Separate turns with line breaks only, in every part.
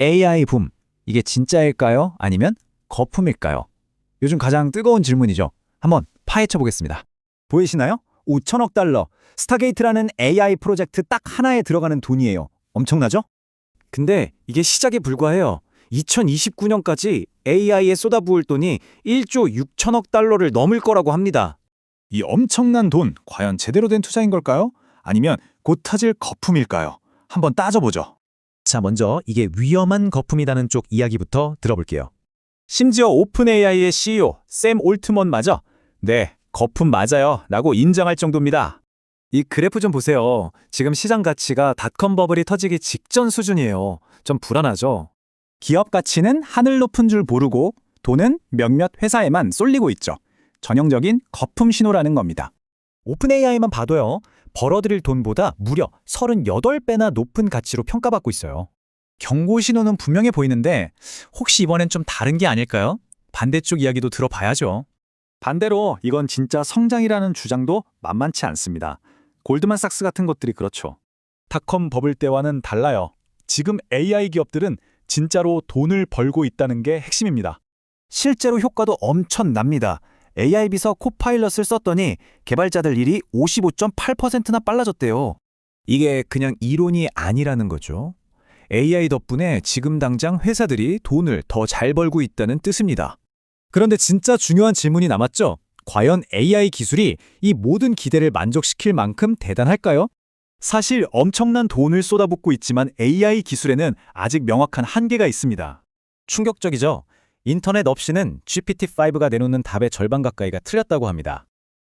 AI 붐, 이게 진짜일까요? 아니면 거품일까요? 요즘 가장 뜨거운 질문이죠. 한번 파헤쳐 보겠습니다.
보이시나요? 5천억 달러. 스타게이트라는 AI 프로젝트 딱 하나에 들어가는 돈이에요. 엄청나죠?
근데 이게 시작에 불과해요. 2029년까지 AI에 쏟아부을 돈이 1조 6천억 달러를 넘을 거라고 합니다.
이 엄청난 돈 과연 제대로 된 투자인 걸까요? 아니면 곧 터질 거품일까요? 한번 따져보죠.
자, 먼저 이게 위험한 거품이라는 쪽 이야기부터 들어볼게요.
심지어 오픈 AI의 CEO 샘 올트먼마저 네, 거품 맞아요 라고 인정할 정도입니다. 이 그래프 좀 보세요. 지금 시장 가치가 닷컴 버블이 터지기 직전 수준이에요. 좀 불안하죠?
기업 가치는 하늘 높은 줄 모르고 돈은 몇몇 회사에만 쏠리고 있죠. 전형적인 거품 신호라는 겁니다.
오픈 AI만 봐도요. 벌어들일 돈보다 무려 38배나 높은 가치로 평가받고 있어요. 경고 신호는 분명해 보이는데 혹시 이번엔 좀 다른 게 아닐까요? 반대쪽 이야기도 들어봐야죠.
반대로 이건 진짜 성장이라는 주장도 만만치 않습니다. 골드만삭스 같은 것들이 그렇죠.
닷컴 버블 때와는 달라요. 지금 AI 기업들은 진짜로 돈을 벌고 있다는 게 핵심입니다.
실제로 효과도 엄청납니다. AI 비서 코파일럿을 썼더니 개발자들 일이 55.8%나 빨라졌대요.
이게 그냥 이론이 아니라는 거죠. AI 덕분에 지금 당장 회사들이 돈을 더 잘 벌고 있다는 뜻입니다. 그런데 진짜 중요한 질문이 남았죠. 과연 AI 기술이 이 모든 기대를 만족시킬 만큼 대단할까요?
사실 엄청난 돈을 쏟아붓고 있지만 AI 기술에는 아직 명확한 한계가 있습니다.
충격적이죠. 인터넷 없이는 GPT-5가 내놓는 답의 절반 가까이가 틀렸다고 합니다.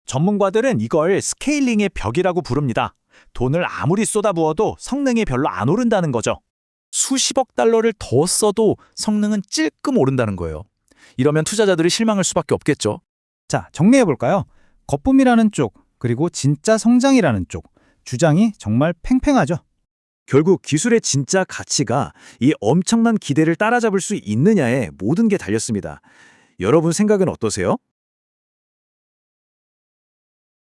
전문가들은 이걸 스케일링의 벽이라고 부릅니다. 돈을 아무리 쏟아부어도 성능이 별로 안 오른다는 거죠. 수십억 달러를 더 써도 성능은 찔끔 오른다는 거예요. 이러면 투자자들이 실망할 수밖에 없겠죠.
자, 정리해 볼까요? 거품이라는 쪽, 그리고 진짜 성장이라는 쪽. 주장이 정말 팽팽하죠.
결국 기술의 진짜 가치가 이 엄청난 기대를 따라잡을 수 있느냐에 모든 게 달렸습니다. 여러분 생각은 어떠세요?